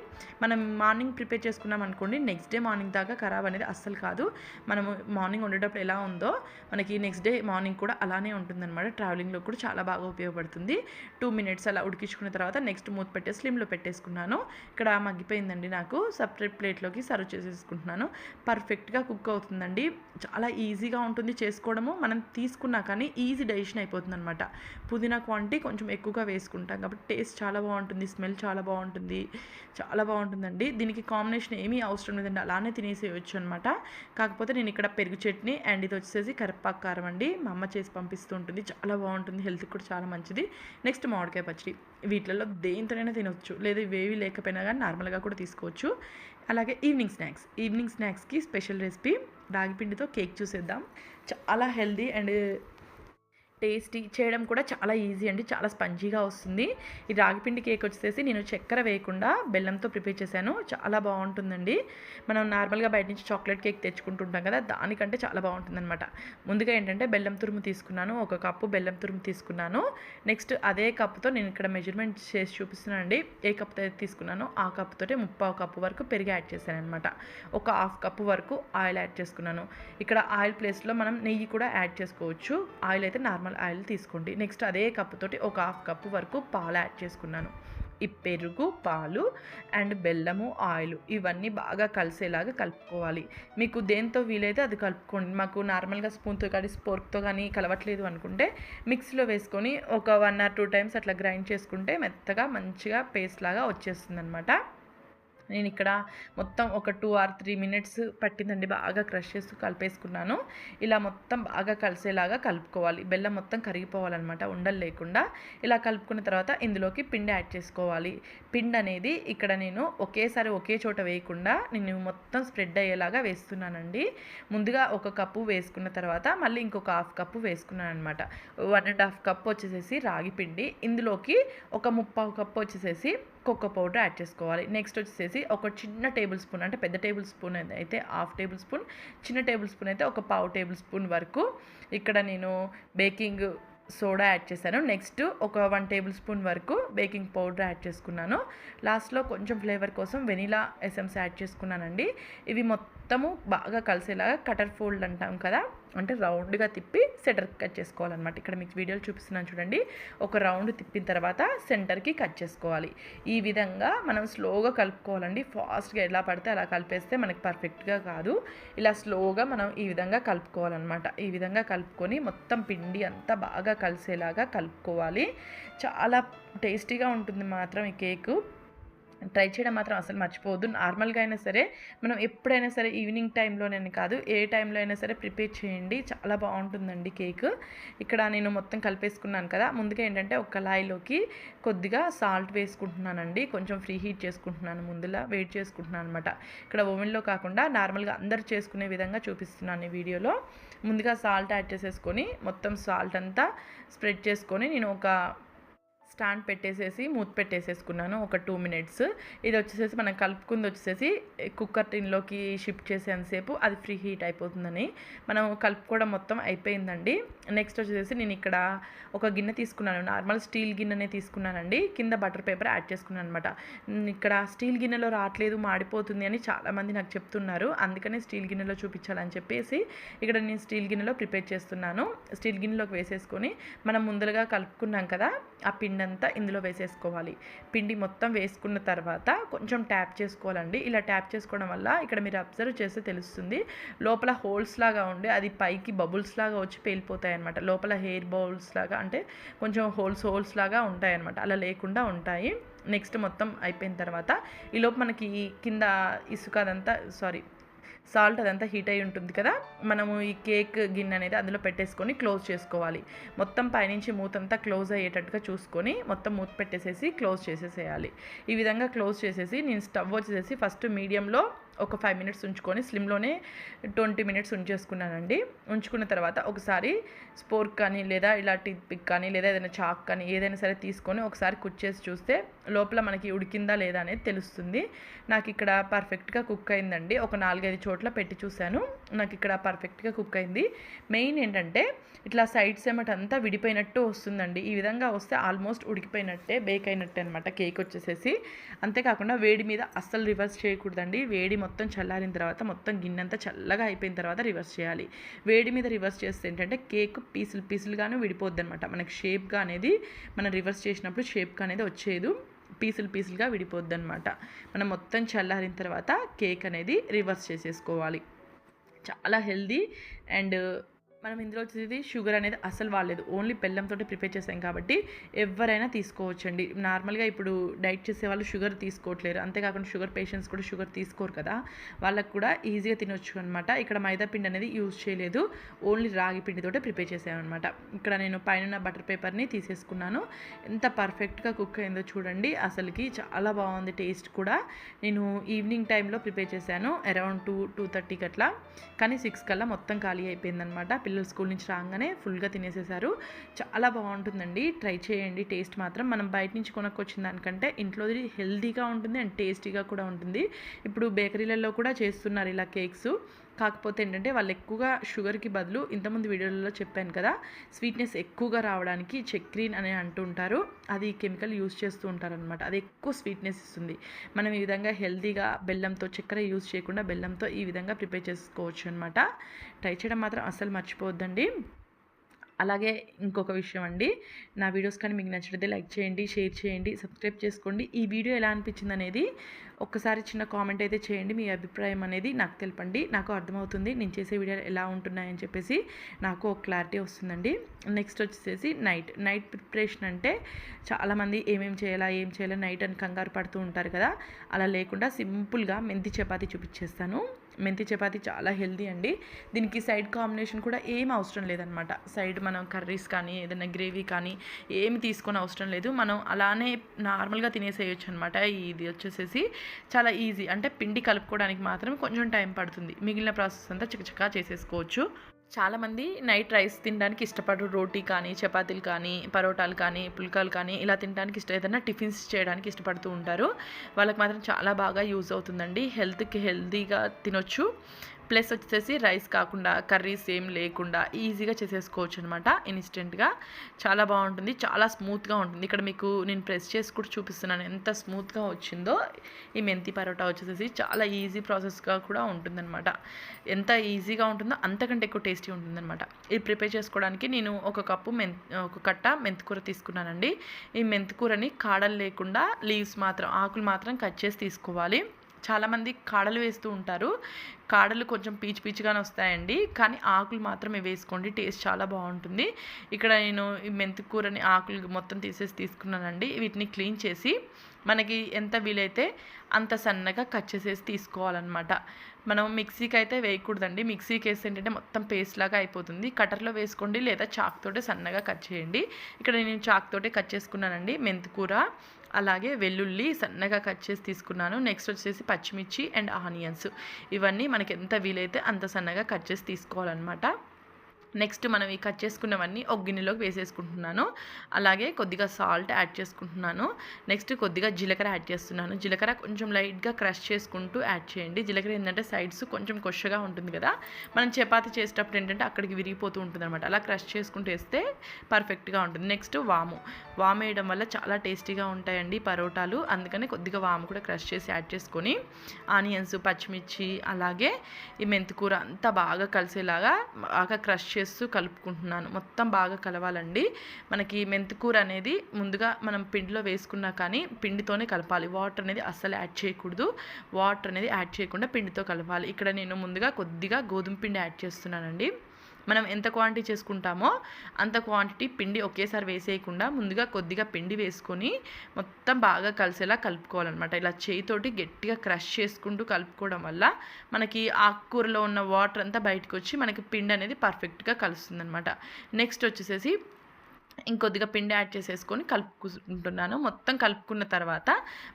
మనం మార్నింగ్ ప్రిపేర్ చేసుకున్నాం అనుకోండి నెక్స్ట్ డే మార్నింగ్ దాకా ఖరాబ్ అనేది అస్సలు కాదు. మనము మార్నింగ్ వండేటప్పుడు ఎలా ఉందో మనకి నెక్స్ట్ డే మార్నింగ్ కూడా అలానే ఉంటుందన్నమాట. ట్రావెలింగ్లో కూడా చాలా బాగా ఉపయోగపడుతుంది. టూ మినిట్స్ అలా ఉడికించుకున్న తర్వాత నెక్స్ట్ మూత పెట్టే స్లిమ్లో పెట్టేసుకున్నాను. ఇక్కడ మగ్గిపోయిందండి నాకు. సపరేట్ ప్లేట్లోకి సర్వ్ చేసేసుకుంటున్నాను. పర్ఫెక్ట్గా కుక్ అవుతుందండి. చాలా ఈజీగా ఉంటుంది చేసుకోవడము. మనం తీసుకున్నా కానీ ఈజీ డైజెషన్ అయిపోతుంది అనమాట పుదీనా క్వాంటిటీ కొంచెం ఎక్కువగా వేసుకుంటాం కాబట్టి టేస్ట్ చాలా బాగుంటుంది స్మెల్ చాలా బాగుంటుంది. చాలా బాగుంటుందండి. దీనికి కాంబినేషన్ ఏమీ అవసరం లేదండి. అలానే తినేసేయచ్చు అనమాట కాకపోతే నేను ఇక్కడ పెరుగు చట్నీ అండ్ ఇది వచ్చేసి కరివేపాకు కారం అండి. మా అమ్మ చేసి పంపిస్తూ ఉంటుంది. చాలా బాగుంటుంది. హెల్త్కి కూడా చాలా మంచిది. నెక్స్ట్ మామిడికాయ పచ్చడి. వీటిలలో దేంతోనైనా తినొచ్చు. లేదా ఇవేవి లేకపోయినా కానీ నార్మల్గా కూడా తీసుకోవచ్చు. అలాగే ఈవినింగ్ స్నాక్స్. ఈవినింగ్ స్నాక్స్కి స్పెషల్ రెసిపీ రాగిపిండితో కేక్ చూసేద్దాం. చాలా హెల్దీ అండ్ టేస్టీ చేయడం కూడా చాలా ఈజీ అండి చాలా స్పంజీగా వస్తుంది. ఈ రాగిపిండి కేక్ వచ్చేసి నేను చక్కెర వేయకుండా బెల్లంతో ప్రిపేర్ చేశాను చాలా బాగుంటుందండి. మనం నార్మల్గా బయట నుంచి చాక్లెట్ కేక్ తెచ్చుకుంటుంటాం కదా దానికంటే చాలా బాగుంటుందన్నమాట. ముందుగా ఏంటంటే బెల్లం తురుము తీసుకున్నాను ఒక కప్పు బెల్లం తురుము తీసుకున్నాను. నెక్స్ట్ అదే కప్పుతో నేను ఇక్కడ మెజర్మెంట్ చేసి చూపిస్తున్నానండి ఏ కప్తో అయితే తీసుకున్నానో ఆ కప్పుతోటే ముప్పావు కప్పు వరకు పెరిగి యాడ్ చేశాను అనమాట ఒక హాఫ్ కప్పు వరకు ఆయిల్ యాడ్ చేసుకున్నాను. ఇక్కడ ఆయిల్ ప్లేస్లో మనం నెయ్యి కూడా యాడ్ చేసుకోవచ్చు. ఆయిల్ అయితే నార్మల్ ఆయిల్ తీసుకోండి. నెక్స్ట్ అదే కప్పుతోటి ఒక హాఫ్ కప్పు వరకు పాలు యాడ్ చేసుకున్నాను. ఈ పెరుగు పాలు అండ్ బెల్లము ఆయిల్ ఇవన్నీ బాగా కలిసేలాగా కలుపుకోవాలి. మీకు దేంతో వీలైతే అది కలుపుకోండి. మాకు నార్మల్గా స్పూన్తో కానీ స్పోర్క్తో కానీ కలవట్లేదు అనుకుంటే మిక్సీలో వేసుకొని ఒక వన్ ఆర్ టూ టైమ్స్ అట్లా గ్రైండ్ చేసుకుంటే మెత్తగా మంచిగా పేస్ట్ లాగా వచ్చేస్తుంది అనమాట నేను ఇక్కడ మొత్తం ఒక టూ ఆర్ త్రీ మినిట్స్ పట్టిందండి బాగా క్రష్ చేస్తూ కలిపేసుకున్నాను. ఇలా మొత్తం బాగా కలిసేలాగా కలుపుకోవాలి. బెల్లం మొత్తం కరిగిపోవాలన్నమాట ఉండలు లేకుండా. ఇలా కలుపుకున్న తర్వాత ఇందులోకి పిండి యాడ్ చేసుకోవాలి. పిండి అనేది ఇక్కడ నేను ఒకేసారి ఒకే చోట వేయకుండా నేను మొత్తం స్ప్రెడ్ అయ్యేలాగా వేస్తున్నానండి. ముందుగా ఒక కప్పు వేసుకున్న తర్వాత మళ్ళీ ఇంకొక హాఫ్ కప్పు వేసుకున్నాను అనమాట వన్ అండ్ హాఫ్ కప్ వచ్చేసేసి రాగి పిండి. ఇందులోకి ఒక ముప్పావు కప్పు వచ్చేసేసి కోకో పౌడర్ యాడ్ చేసుకోవాలి. నెక్స్ట్ వచ్చేసి ఒక చిన్న టేబుల్ స్పూన్ అంటే పెద్ద టేబుల్ స్పూన్ అయితే హాఫ్ టేబుల్ స్పూన్ చిన్న టేబుల్ స్పూన్ అయితే ఒక పావు టేబుల్ స్పూన్ వరకు ఇక్కడ నేను బేకింగ్ సోడా యాడ్ చేశాను. నెక్స్ట్ ఒక వన్ టేబుల్ స్పూన్ వరకు బేకింగ్ పౌడర్ యాడ్ చేసుకున్నాను. లాస్ట్లో కొంచెం ఫ్లేవర్ కోసం వెనీలా ఎసెన్స్ యాడ్ చేసుకున్నానండి. ఇవి మొత్తము బాగా కలిసేలాగా కటర్ ఫోల్డ్ అంటాం కదా అంటే రౌండ్గా తిప్పి సెంటర్ కట్ చేసుకోవాలన్నమాట. ఇక్కడ మీకు వీడియోలు చూపిస్తున్నాను చూడండి. ఒక రౌండ్ తిప్పిన తర్వాత సెంటర్కి కట్ చేసుకోవాలి. ఈ విధంగా మనం స్లోగా కలుపుకోవాలండి. ఫాస్ట్గా ఎలా పడితే అలా కలిపేస్తే మనకి పర్ఫెక్ట్గా కాదు. ఇలా స్లోగా మనం ఈ విధంగా కలుపుకోవాలన్నమాట. ఈ విధంగా కలుపుకొని మొత్తం పిండి అంతా బాగా కలిసేలాగా కలుపుకోవాలి. చాలా టేస్టీగా ఉంటుంది మాత్రం ఈ కేకు. ట్రై చేయడం మాత్రం అసలు మర్చిపోవద్దు. నార్మల్గా అయినా సరే మనం ఎప్పుడైనా సరే ఈవినింగ్ టైంలోనే కాదు ఏ టైంలో అయినా సరే ప్రిపేర్ చేయండి. చాలా బాగుంటుందండి కేక్. ఇక్కడ నేను మొత్తం కలిపేసుకున్నాను కదా ముందుగా ఏంటంటే ఒక కళాయిలోకి కొద్దిగా సాల్ట్ వేసుకుంటున్నానండి. కొంచెం ఫ్రీ హీట్ చేసుకుంటున్నాను ముందులా వెయిట్ చేసుకుంటున్నాను అనమాట ఇక్కడ ఓవెన్లో కాకుండా నార్మల్గా అందరు చేసుకునే విధంగా చూపిస్తున్నాను ఈ వీడియోలో. ముందుగా సాల్ట్ యాడ్ చేసేసుకొని మొత్తం సాల్ట్ అంతా స్ప్రెడ్ చేసుకొని నేను ఒక స్టాండ్ పెట్టేసేసి మూత పెట్టేసేసుకున్నాను ఒక టూ మినిట్స్. ఇది వచ్చేసేసి మనం కలుపుకుంది వచ్చేసి కుక్కర్ టిన్లోకి షిఫ్ట్ చేసేంతసేపు అది ఫ్రీ హీట్ అయిపోతుందని. మనం కలుపుకోవడం మొత్తం అయిపోయిందండి. నెక్స్ట్ వచ్చేసి నేను ఇక్కడ ఒక గిన్నె తీసుకున్నాను. నార్మల్ స్టీల్ గిన్నెనే తీసుకున్నానండి. కింద బటర్ పేపర్ యాడ్ చేసుకున్నాను అనమాట ఇక్కడ స్టీల్ గిన్నెలో రావట్లేదు మాడిపోతుంది అని చాలామంది నాకు చెప్తున్నారు. అందుకనే స్టీల్ గిన్నెలో చూపించాలని చెప్పేసి ఇక్కడ నేను స్టీల్ గిన్నెలో ప్రిపేర్ చేస్తున్నాను. స్టీల్ గిన్నెలోకి వేసేసుకొని మనం ముందరగా కలుపుకున్నాం కదా ఆ పిండి అంతా ఇందులో వేసేసుకోవాలి. పిండి మొత్తం వేసుకున్న తర్వాత కొంచెం ట్యాప్ చేసుకోవాలండి. ఇలా ట్యాప్ చేసుకోవడం వల్ల ఇక్కడ మీరు అబ్జర్వ్ చేస్తే తెలుస్తుంది. లోపల హోల్స్ లాగా ఉండి అది పైకి బబుల్స్ లాగా వచ్చి పేలిపోతాయి అనమాట లోపల హెయిర్ బౌల్స్ లాగా అంటే కొంచెం హోల్స్ హోల్స్ లాగా ఉంటాయన్నమాట. అలా లేకుండా ఉంటాయి. నెక్స్ట్ మొత్తం అయిపోయిన తర్వాత ఈ లోపు మనకి కింద ఇసుక అదంతా సారీ సాల్ట్ అదంతా హీట్ అయి ఉంటుంది కదా? మనము ఈ కేక్ గిన్నె అనేది అందులో పెట్టేసుకొని క్లోజ్ చేసుకోవాలి. మొత్తం పైనుంచి మూతంతా క్లోజ్ అయ్యేటట్టుగా చూసుకొని మొత్తం మూత పెట్టేసేసి క్లోజ్ చేసేసేయాలి. ఈ విధంగా క్లోజ్ చేసేసి నేను స్టవ్ వచ్చేసేసి ఫస్ట్ మీడియంలో ఒక ఫైవ్ మినిట్స్ ఉంచుకొని స్లిమ్లోనే ట్వంటీ మినిట్స్ ఉంచేసుకున్నానండి. ఉంచుకున్న తర్వాత ఒకసారి స్పోర్క్ కానీ లేదా ఇలా పిక్ కానీ లేదా ఏదైనా చాక్ కానీ ఏదైనా సరే తీసుకొని ఒకసారి కుక్ చేసి చూస్తే లోపల మనకి ఉడికిందా లేదా అనేది తెలుస్తుంది. నాకు ఇక్కడ పర్ఫెక్ట్గా కుక్ అయిందండి. ఒక నాలుగైదు చోట్ల పెట్టి చూశాను. నాకు ఇక్కడ పర్ఫెక్ట్గా కుక్ అయింది. మెయిన్ ఏంటంటే ఇట్లా సైడ్స్ ఏమటంతా విడిపోయినట్టు వస్తుందండి. ఈ విధంగా వస్తే ఆల్మోస్ట్ ఉడికిపోయినట్టే బేక్ అయినట్టే అనమాట కేక్ వచ్చేసేసి. అంతేకాకుండా వేడి మీద అస్సలు రివర్స్ చేయకూడదండి. వేడి మొత్తం చల్లారిన తర్వాత మొత్తం గిన్నెంతా చల్లగా అయిపోయిన తర్వాత రివర్స్ చేయాలి. వేడి మీద రివర్స్ చేస్తే ఏంటంటే కేక్ పీసులు పీసులుగాను విడిపోద్ది అనమాట మనకి షేప్గా అనేది మనం రివర్స్ చేసినప్పుడు షేప్గా అనేది వచ్చేది పీసులు పీసులుగా విడిపోద్ది అనమాట మనం మొత్తం చల్లారిన తర్వాత కేక్ అనేది రివర్స్ చేసేసుకోవాలి. చాలా హెల్దీ అండ్ మనం ఇందులో వచ్చేది షుగర్ అనేది అసలు వాడలేదు. ఓన్లీ బెల్లంతో ప్రిపేర్ చేసాం కాబట్టి ఎవరైనా తీసుకోవచ్చండి. నార్మల్గా ఇప్పుడు డైట్ చేసే వాళ్ళు షుగర్ తీసుకోవట్లేరు. అంతేకాకుండా షుగర్ పేషెంట్స్ కూడా షుగర్ తీసుకోరు కదా. వాళ్ళకు కూడా ఈజీగా తినొచ్చు అనమాట ఇక్కడ మైదా పిండి అనేది యూజ్ చేయలేదు. ఓన్లీ రాగి పిండితో ప్రిపేర్ చేసామన్నమాట ఇక్కడ నేను పైన బటర్ పేపర్ని తీసేసుకున్నాను. ఎంత పర్ఫెక్ట్గా కుక్ అయిందో చూడండి. అసలుకి చాలా బాగుంది టేస్ట్ కూడా. నేను ఈవినింగ్ టైంలో ప్రిపేర్ చేశాను. అరౌండ్ టూ టూ థర్టీకి అట్లా. కానీ సిక్స్ కల్లా మొత్తం ఖాళీ అయిపోయిందనమాట పిల్లలు స్కూల్ నుంచి రాగానే ఫుల్గా తినేసేసారు. చాలా బాగుంటుందండి. ట్రై చేయండి. టేస్ట్ మాత్రం మనం బయట నుంచి కొనుక్కొచ్చిన దానికంటే ఇంట్లోది హెల్దీగా ఉంటుంది అండ్ టేస్టీగా కూడా ఉంటుంది. ఇప్పుడు బేకరీలలో కూడా చేస్తున్నారు ఇలా కేక్స్. కాకపోతే ఏంటంటే వాళ్ళు ఎక్కువగా షుగర్కి బదులు ఇంతమంది వీడియోలలో చెప్పాను కదా స్వీట్నెస్ ఎక్కువగా రావడానికి చక్రీన్ అని అంటుంటారు అది కెమికల్ యూస్ చేస్తూ ఉంటారు అనమాట అది ఎక్కువ స్వీట్నెస్ ఇస్తుంది. మనం ఈ విధంగా హెల్తీగా బెల్లంతో చక్కెర యూస్ చేయకుండా బెల్లంతో ఈ విధంగా ప్రిపేర్ చేసుకోవచ్చు అనమాట ట్రై చేయడం మాత్రం అస్సలు మర్చిపోవద్దండి. అలాగే ఇంకొక విషయం అండి. నా వీడియోస్ కానీ మీకు నచ్చినట్లయితే లైక్ చేయండి షేర్ చేయండి సబ్స్క్రైబ్ చేసుకోండి. ఈ వీడియో ఎలా అనిపించింది అనేది ఒక్కసారి చిన్న కామెంట్ అయితే చేయండి. మీ అభిప్రాయం అనేది నాకు తెలపండి. నాకు అర్థమవుతుంది నేను చేసే వీడియోలు ఎలా ఉంటున్నాయని చెప్పేసి నాకు ఒక క్లారిటీ వస్తుందండి. నెక్స్ట్ వచ్చేసి నైట్. నైట్ ప్రిపరేషన్ అంటే చాలామంది ఏమేమి చేయాలా ఏం చేయాలా నైట్ అని కంగారు పడుతూ ఉంటారు కదా. అలా లేకుండా సింపుల్గా మెంతి చపాతీ చూపించేస్తాను. మెంతి చపాతి చాలా హెల్దీ అండి. దీనికి సైడ్ కాంబినేషన్ కూడా ఏం అవసరం లేదనమాట. సైడ్ మనం కర్రీస్ కానీ ఏదైనా గ్రేవీ కానీ ఏమి తీసుకొని అవసరం లేదు. మనం అలానే నార్మల్గా తినేసేయచ్చు అనమాట ఇది వచ్చేసేసి చాలా ఈజీ. అంటే పిండి కలుపుకోవడానికి మాత్రం కొంచెం టైం పడుతుంది. మిగిలిన ప్రాసెస్ అంతా చకచకా చేసేసుకోవచ్చు. చాలామంది నైట్ రైస్ తినడానికి ఇష్టపడరు. రోటీ కానీ చపాతీలు కానీ పరోటాలు కానీ పుల్కాలు కానీ ఇలా తినడానికి ఇష్టం ఏదైనా టిఫిన్స్ చేయడానికి ఇష్టపడుతూ ఉంటారు. వాళ్ళకి మాత్రం చాలా బాగా యూజ్ అవుతుందండి. హెల్త్కి హెల్తీగా తినొచ్చు. ప్లస్ వచ్చేసి రైస్ కాకుండా కర్రీస్ ఏం లేకుండా ఈజీగా చేసేసుకోవచ్చు అనమాట ఇన్స్టెంట్గా. చాలా బాగుంటుంది చాలా స్మూత్గా ఉంటుంది. ఇక్కడ మీకు నేను ప్రెస్ చేసి కూడా చూపిస్తున్నాను ఎంత స్మూత్గా వచ్చిందో. ఈ మెంతి పరోటా వచ్చేసి చాలా ఈజీ ప్రాసెస్గా కూడా ఉంటుందన్నమాట ఎంత ఈజీగా ఉంటుందో అంతకంటే ఎక్కువ టేస్టీ ఉంటుందన్నమాట ఇది ప్రిపేర్ చేసుకోవడానికి నేను ఒక కప్పు మెంత్ ఒక కట్ట మెంతికూర తీసుకున్నానండి. ఈ మెంతికూరని కాడలు లేకుండా లీవ్స్ మాత్రం ఆకులు మాత్రం కట్ చేసి తీసుకోవాలి. చాలామంది కాడలు వేస్తూ ఉంటారు. కాడలు కొంచెం పీచు పీచుగానే వస్తాయండి. కానీ ఆకులు మాత్రమే వేసుకోండి. టేస్ట్ చాలా బాగుంటుంది. ఇక్కడ నేను ఈ మెంతి కూరని ఆకులు మొత్తం తీసేసి తీసుకున్నానండి. వీటిని క్లీన్ చేసి మనకి ఎంత వీలైతే అంత సన్నగా కట్ చేసేసి తీసుకోవాలన్నమాట. మనం మిక్సీకి అయితే వేయకూడదండి. మిక్సీకి వేస్తే ఏంటంటే మొత్తం పేస్ట్ లాగా అయిపోతుంది. కటర్లో వేసుకోండి. లేదా చాక్ తోటే సన్నగా కట్ చేయండి. ఇక్కడ నేను చాక్ తోటే కట్ చేసుకున్నానండి. మెంతికూర అలాగే వెల్లుల్లి సన్నగా కట్ చేసి తీసుకున్నాను. నెక్స్ట్ వచ్చేసి పచ్చిమిర్చి అండ్ ఆనియన్స్. ఇవన్నీ మనకి ఎంత వీలైతే అంత సన్నగా కట్ చేసి తీసుకోవాలన్నమాట. నెక్స్ట్ మనం ఈ కట్ చేసుకున్నవన్నీ ఒక గిన్నెలోకి వేసేసుకుంటున్నాను. అలాగే కొద్దిగా సాల్ట్ యాడ్ చేసుకుంటున్నాను. నెక్స్ట్ కొద్దిగా జీలకర్ర యాడ్ చేస్తున్నాను. జీలకర్ర కొంచెం లైట్గా క్రష్ చేసుకుంటూ యాడ్ చేయండి. జీలకర్ర ఏంటంటే సైడ్స్ కొంచెం కొషగా ఉంటుంది కదా. మనం చపాతి చేసేటప్పుడు ఏంటంటే అక్కడికి విరిగిపోతూ ఉంటుంది అనమాట అలా క్రష్ చేసుకుంటూ వేస్తే పర్ఫెక్ట్గా ఉంటుంది. నెక్స్ట్ వాము. వాము వేయడం వల్ల చాలా టేస్టీగా ఉంటాయండి పరోటాలు. అందుకని కొద్దిగా వాము కూడా క్రష్ చేసి యాడ్ చేసుకొని ఆనియన్స్ పచ్చిమిర్చి అలాగే ఈ మెంతికూర అంతా బాగా కలిసేలాగా బాగా క్రష్ చేసి చేస్తూ కలుపుకుంటున్నాను. మొత్తం బాగా కలవాలండి. మనకి మెంతికూర అనేది ముందుగా మనం పిండిలో వేసుకున్నా కానీ పిండితోనే కలపాలి. వాటర్ అనేది అస్సలు యాడ్ చేయకూడదు. వాటర్ అనేది యాడ్ చేయకుండా పిండితో కలపాలి. ఇక్కడ నేను ముందుగా కొద్దిగా గోధుమ పిండి యాడ్ చేస్తున్నానండి. మనం ఎంత క్వాంటిటీ చేసుకుంటామో అంత క్వాంటిటీ పిండి ఒకేసారి వేసేయకుండా ముందుగా కొద్దిగా పిండి వేసుకొని మొత్తం బాగా కలిసేలా కలుపుకోవాలన్నమాట. ఇలా చేయితోటి గట్టిగా క్రష్ చేసుకుంటూ కలుపుకోవడం వల్ల మనకి ఆకుకూరలో ఉన్న వాటర్ అంతా బయటకు వచ్చి మనకి పిండి అనేది పర్ఫెక్ట్గా కలుస్తుంది నెక్స్ట్ వచ్చేసేసి ఇంకొద్దిగా పిండి యాడ్ చేసేసుకొని కలుపుకుంటున్నాను. మొత్తం కలుపుకున్న తర్వాత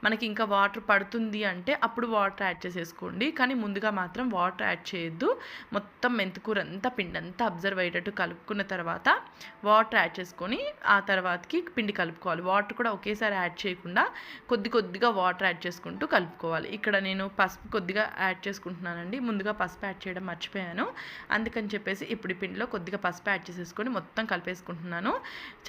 మనకి ఇంకా వాటర్ పడుతుంది అంటే అప్పుడు వాటర్ యాడ్ చేసేసుకోండి. కానీ ముందుగా మాత్రం వాటర్ యాడ్ చేయొద్దు. మొత్తం మెంతుకూర అంతా పిండి అంతా అబ్జర్వ్ అయ్యేటట్టు కలుపుకున్న తర్వాత వాటర్ యాడ్ చేసుకొని ఆ తర్వాతకి పిండి కలుపుకోవాలి. వాటర్ కూడా ఒకేసారి యాడ్ చేయకుండా కొద్ది కొద్దిగా వాటర్ యాడ్ చేసుకుంటూ కలుపుకోవాలి. ఇక్కడ నేను పసుపు కొద్దిగా యాడ్ చేసుకుంటున్నానండి. ముందుగా పసుపు యాడ్ చేయడం మర్చిపోయాను. అందుకని చెప్పేసి ఇప్పుడు పిండిలో కొద్దిగా పసుపు యాడ్ చేసేసుకొని మొత్తం కలిపేసుకుంటున్నాను.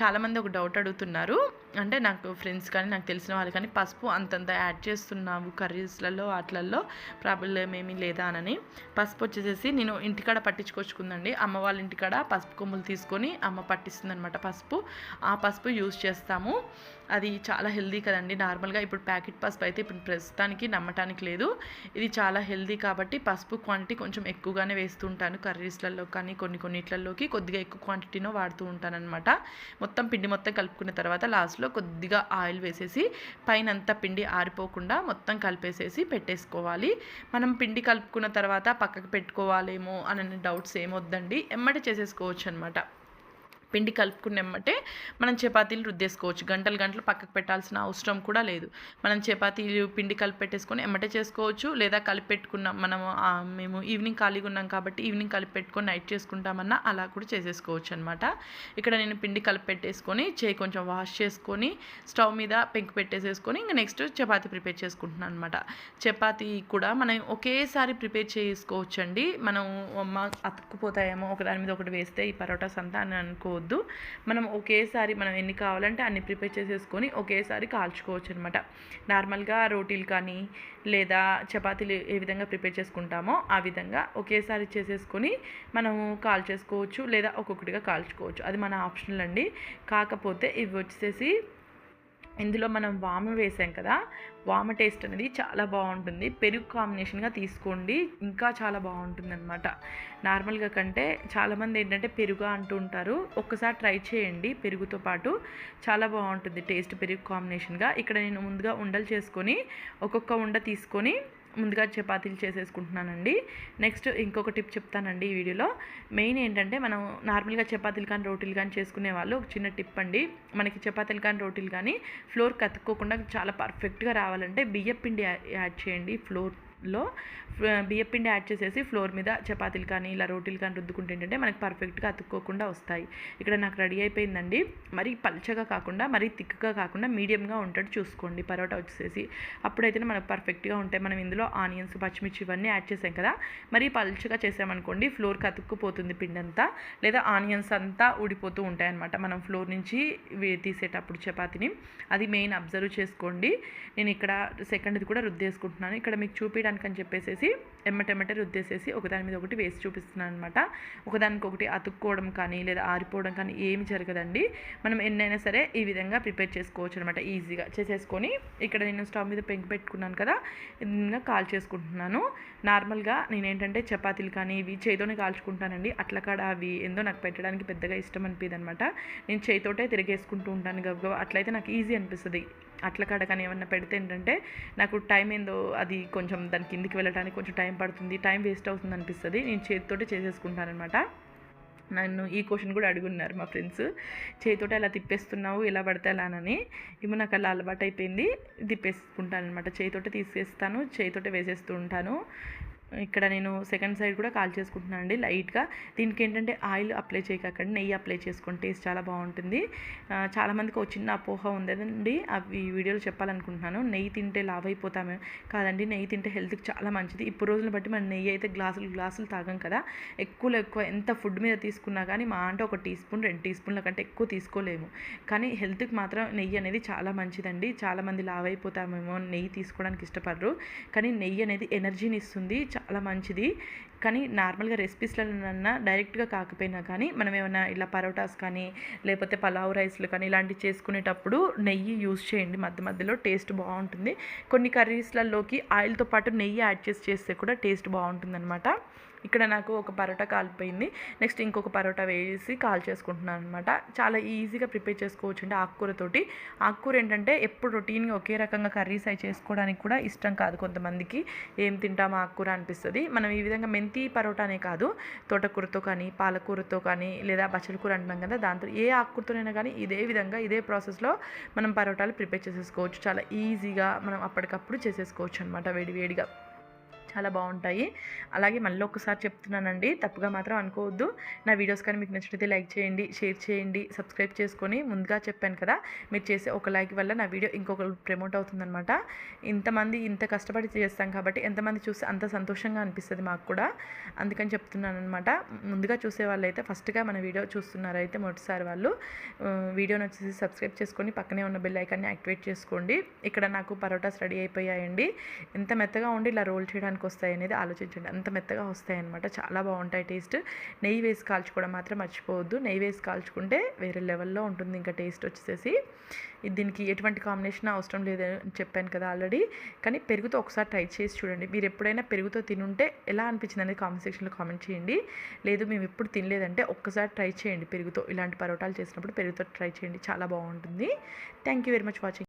చాలామంది ఒక డౌట్ అడుగుతున్నారు. అంటే నాకు ఫ్రెండ్స్ కానీ నాకు తెలిసిన వాళ్ళు కానీ పసుపు అంతంత యాడ్ చేస్తున్నావు కర్రీస్లలో వాటిలలో ప్రాబ్లం ఏమీ లేదా అని పసుపు వచ్చేసేసి నేను ఇంటికాడ పట్టించుకొచ్చుకుందండి. అమ్మ వాళ్ళ ఇంటికాడ పసుపు కొమ్ములు తీసుకొని అమ్మ పట్టిస్తుంది అనమాట పసుపు. ఆ పసుపు యూజ్ చేస్తాము. అది చాలా హెల్దీ కదండి. నార్మల్గా ఇప్పుడు ప్యాకెట్ పసుపు అయితే ఇప్పుడు ప్రస్తుతానికి నమ్మటానికి లేదు. ఇది చాలా హెల్దీ కాబట్టి పసుపు క్వాంటిటీ కొంచెం ఎక్కువగానే వేస్తూ ఉంటాను. కర్రీస్లలో కానీ కొన్ని కొన్నిట్లలోకి కొద్దిగా ఎక్కువ క్వాంటిటీనో వాడుతూ ఉంటానన్నమాట. మొత్తం పిండి మొత్తం కలుపుకున్న తర్వాత లాస్ట్లో కొద్దిగా ఆయిల్ వేసేసి పైన అంతా పిండి ఆరిపోకుండా మొత్తం కలిపేసేసి పెట్టేసుకోవాలి. మనం పిండి కలుపుకున్న తర్వాత పక్కకు పెట్టుకోవాలేమో అనని డౌట్స్ ఏమొద్దండి. ఎమ్మటి చేసేసుకోవచ్చు అనమాట పిండి కలుపుకున్నమ్మటే మనం చపాతీలు రుద్దేసుకోవచ్చు. గంటలు గంటలు పక్కకు పెట్టాల్సిన అవసరం కూడా లేదు. మనం చపాతీలు పిండి కలిపి పెట్టేసుకొని ఎమ్మటే చేసుకోవచ్చు. లేదా కలిపి పెట్టుకున్నాం మనం మేము ఈవినింగ్ ఖాళీగా ఉన్నాం కాబట్టి ఈవినింగ్ కలిపి పెట్టుకొని నైట్ చేసుకుంటామన్నా అలా కూడా చేసేసుకోవచ్చు అనమాట ఇక్కడ నేను పిండి కలిపి పెట్టేసుకొని చేయి కొంచెం వాష్ చేసుకొని స్టవ్ మీద పెంకు పెట్టేసేసుకొని ఇంకా నెక్స్ట్ చపాతీ ప్రిపేర్ చేసుకుంటున్నాను అనమాట చపాతీ కూడా మనం ఒకేసారి ప్రిపేర్ చేసుకోవచ్చండి. మనం అతుక్కుపోతాయేమో ఒక దాని మీద ఒకటి వేస్తే ఈ పరోటాస్ అంతా అని అనుకో చేసుకోవద్దు మనం ఒకేసారి మనం ఎన్ని కావాలంటే అన్ని ప్రిపేర్ చేసేసుకొని ఒకేసారి కాల్చుకోవచ్చు అనమాట నార్మల్గా రోటీలు కానీ లేదా చపాతీలు ఏ విధంగా ప్రిపేర్ చేసుకుంటామో ఆ విధంగా ఒకేసారి చేసేసుకొని మనము కాల్ చేసుకోవచ్చు లేదా ఒక్కొక్కటిగా కాల్చుకోవచ్చు. అది మన ఆప్షనల్ అండి. కాకపోతే ఇవి వచ్చేసి ఇందులో మనం వామ వేసాం కదా వామ టేస్ట్ అనేది చాలా బాగుంటుంది. పెరుగు కాంబినేషన్గా తీసుకోండి. ఇంకా చాలా బాగుంటుంది అనమాట నార్మల్గా కంటే చాలామంది ఏంటంటే పెరుగు అంటూ ఉంటారు. ఒక్కసారి ట్రై చేయండి పెరుగుతో పాటు. చాలా బాగుంటుంది టేస్ట్ పెరుగు కాంబినేషన్గా ఇక్కడ నేను ముందుగా ఉండలు చేసుకొని ఒక్కొక్క ఉండ తీసుకొని ముందుగా చపాతీలు చేసేసుకుంటున్నానండి. నెక్స్ట్ ఇంకొక టిప్ చెప్తానండి ఈ వీడియోలో. మెయిన్ ఏంటంటే మనం నార్మల్గా చపాతీలు కానీ రోటీలు కానీ చేసుకునే వాళ్ళు ఒక చిన్న టిప్ అండి. మనకి చపాతీలు కానీ రోటీలు కానీ ఫ్లోర్ కతుక్కోకుండా చాలా పర్ఫెక్ట్గా రావాలంటే బియ్యపిండి యాడ్ చేయండి. ఫ్లోర్ లో బియ్యపిండి యాడ్ చేసేసి ఫ్లోర్ మీద చపాతీలు కానీ ఇలా రోటీలు కానీ రుద్దుకుంటే ఏంటంటే మనకి పర్ఫెక్ట్గా అతుక్కోకుండా వస్తాయి. ఇక్కడ నాకు రెడీ అయిపోయిందండి. మరీ పల్చగా కాకుండా మరీ థిక్గా కాకుండా మీడియంగా ఉంటాడు చూసుకోండి. పరోటా వచ్చేసి అప్పుడైతే మనకు పర్ఫెక్ట్గా ఉంటాయి. మనం ఇందులో ఆనియన్స్ పచ్చిమిర్చి ఇవన్నీ యాడ్ చేసాం కదా మరీ పల్చగా చేసామనుకోండి ఫ్లోర్కి అతుక్కుపోతుంది పిండి అంతా లేదా ఆనియన్స్ అంతా ఊడిపోతూ ఉంటాయి అనమాట మనం ఫ్లోర్ నుంచి తీసేటప్పుడు చపాతీని. అది మెయిన్ అబ్జర్వ్ చేసుకోండి. నేను ఇక్కడ సెకండ్ది కూడా రుద్దేసుకుంటున్నాను. ఇక్కడ మీకు చూపించడానికి అని చెప్పేసి ఎమ్మటెమ్మటే రుద్దేసేసి ఒకదాని మీద ఒకటి వేసి చూపిస్తున్నాను అనమాట ఒకదానికొకటి అతుక్కోవడం కానీ లేదా ఆరిపోవడం కానీ ఏమి జరగదండి. మనం ఎన్నైనా సరే ఈ విధంగా ప్రిపేర్ చేసుకోవచ్చు అనమాట ఈజీగా చేసేసుకొని. ఇక్కడ నేను స్టవ్ మీద పెంకు పెట్టుకున్నాను కదా ఇంకా కాల్ చేసుకుంటున్నాను. నార్మల్గా నేనేంటంటే చపాతీలు కానీ ఇవి చేతోనే కాల్చుకుంటానండి. అట్ల కాడ అవి ఏందో నాకు పెట్టడానికి పెద్దగా ఇష్టం అనిపిది అనమాట నేను చేతితోటే తిరిగేసుకుంటూ ఉంటాను గబగబా అట్లయితే నాకు ఈజీ అనిపిస్తుంది. అట్ల కాడ కానీ ఏమన్నా పెడితే ఏంటంటే నాకు టైం ఏందో అది కొంచెం దాని కిందికి వెళ్ళడానికి కొంచెం టైం టైం పడుతుంది టైం వేస్ట్ అవుతుంది అనిపిస్తుంది. నేను చేతితోటి చేసేసుకుంటాను అనమాట నన్ను ఈ క్వశ్చన్ కూడా అడుగున్నారు మా ఫ్రెండ్స్. చేతితోటి అలా తిప్పేస్తున్నావు ఎలా పడితే అలానని ఇవి నాకు అలా అలవాటు అయిపోయింది తిప్పేసుకుంటాను అనమాట చేతితోటి తీసేస్తాను చేతితోటి వేసేస్తూ ఉంటాను. ఇక్కడ నేను సెకండ్ సైడ్ కూడా కాల్ చేసుకుంటున్నాను అండి లైట్గా. దీనికి ఏంటంటే ఆయిల్ అప్లై చేయకండి నెయ్యి అప్లై చేసుకోండి టేస్ట్ చాలా బాగుంటుంది. చాలామందికి ఒక చిన్న అపోహ ఉందండి అవి వీడియోలో చెప్పాలనుకుంటున్నాను. నెయ్యి తింటే లావ్ అయిపోతామే కాదండి నెయ్యి తింటే హెల్త్కి చాలా మంచిది. ఇప్పుడు రోజులను బట్టి మనం నెయ్యి అయితే గ్లాసులు గ్లాసులు తాగం కదా. ఎక్కువలో ఎక్కువ ఎంత ఫుడ్ మీద తీసుకున్నా కానీ మా అంటే ఒక టీ స్పూన్ రెండు టీ స్పూన్ల కంటే ఎక్కువ తీసుకోలేము. కానీ హెల్త్కి మాత్రం నెయ్యి అనేది చాలా మంచిదండి. చాలామంది లావ్ అయిపోతామేమో నెయ్యి తీసుకోవడానికి ఇష్టపడరు. కానీ నెయ్యి అనేది ఎనర్జీని ఇస్తుంది. చాలా మంచిది. కానీ నార్మల్గా రెసిపీస్లన్నా డైరెక్ట్గా కాకపోయినా కానీ మనం ఏమైనా ఇలా పరోటాస్ కానీ లేకపోతే పలావ్ రైస్లు కానీ ఇలాంటివి చేసుకునేటప్పుడు నెయ్యి యూజ్ చేయండి. మధ్య మధ్యలో టేస్ట్ బాగుంటుంది. కొన్ని కర్రీస్లలోకి ఆయిల్తో పాటు నెయ్యి యాడ్ చేసి చేస్తే కూడా టేస్ట్ బాగుంటుంది అనమాట ఇక్కడ నాకు ఒక పరోటా కాలిపోయింది. నెక్స్ట్ ఇంకొక పరోటా వేసి కాల్ చేసుకుంటున్నాను అనమాట చాలా ఈజీగా ప్రిపేర్ చేసుకోవచ్చు అంటే ఆకుకూరతోటి. ఆకుకూర ఏంటంటే ఎప్పుడు రొటీన్గా ఒకే రకంగా కర్రీస్ అవి చేసుకోవడానికి కూడా ఇష్టం కాదు కొంతమందికి. ఏం తింటాం ఆకుకూర అనిపిస్తుంది. మనం ఈ విధంగా మెంతి పరోటానే కాదు. తోటకూరతో కానీ పాలకూరతో కానీ లేదా బచ్చల కూర అంటున్నాం కదా దాంతో ఏ ఆకుకూరతోనైనా కానీ ఇదే విధంగా ఇదే ప్రాసెస్లో మనం పరోటాలు ప్రిపేర్ చేసేసుకోవచ్చు. చాలా ఈజీగా మనం అప్పటికప్పుడు చేసేసుకోవచ్చు అనమాట వేడి వేడిగా. చాలా బాగుంటాయి. అలాగే మళ్ళీ ఒకసారి చెప్తున్నానండి తప్పుగా మాత్రం అనుకోవద్దు. నా వీడియోస్ కానీ మీకు నచ్చితే లైక్ చేయండి షేర్ చేయండి సబ్స్క్రైబ్ చేసుకొని ముందుగా చెప్పాను కదా మీరు చేసే ఒక లైక్ వల్ల నా వీడియో ఇంకొకరు ప్రమోట్ అవుతుందనమాట ఇంతమంది ఇంత కష్టపడి చేస్తాం కాబట్టి ఎంతమంది చూస్తే అంత సంతోషంగా అనిపిస్తుంది మాకు కూడా. అందుకని చెప్తున్నాను అనమాట ముందుగా చూసే వాళ్ళు అయితే ఫస్ట్గా మన వీడియో చూస్తున్నారైతే మొదటిసారి వాళ్ళు. వీడియోని వచ్చేసి సబ్స్క్రైబ్ చేసుకొని పక్కనే ఉన్న బెల్ ఐకాన్ని యాక్టివేట్ చేసుకోండి. ఇక్కడ నాకు పరోటాస్ రెడీ అయిపోయాయండి. ఎంత మెత్తగా ఉండి ఇలా రోల్ చేయడానికి ఎంతవరకు వస్తాయి అనేది ఆలోచించండి. అంత మెత్తగా వస్తాయి అనమాట చాలా బాగుంటాయి టేస్ట్. నెయ్యి వేసి కాల్చుకోవడం మాత్రం మర్చిపోవద్దు. నెయ్యి వేసి కాల్చుకుంటే వేరే లెవెల్లో ఉంటుంది ఇంకా టేస్ట్ వచ్చేసి దీనికి ఎటువంటి కాంబినేషన్ అవసరం లేదని చెప్పాను కదా ఆల్రెడీ. కానీ పెరుగుతో ఒకసారి ట్రై చేసి చూడండి. మీరు ఎప్పుడైనా పెరుగుతో తినుంటే ఎలా అనిపించింది అనేది కామెంట్ సెక్షన్లో కామెంట్ చేయండి. లేదు మేము ఎప్పుడు తినలేదంటే ఒక్కసారి ట్రై చేయండి పెరుగుతో. ఇలాంటి పరోటాలు చేసినప్పుడు పెరుగుతో ట్రై చేయండి. చాలా బాగుంటుంది. Thank you very much watching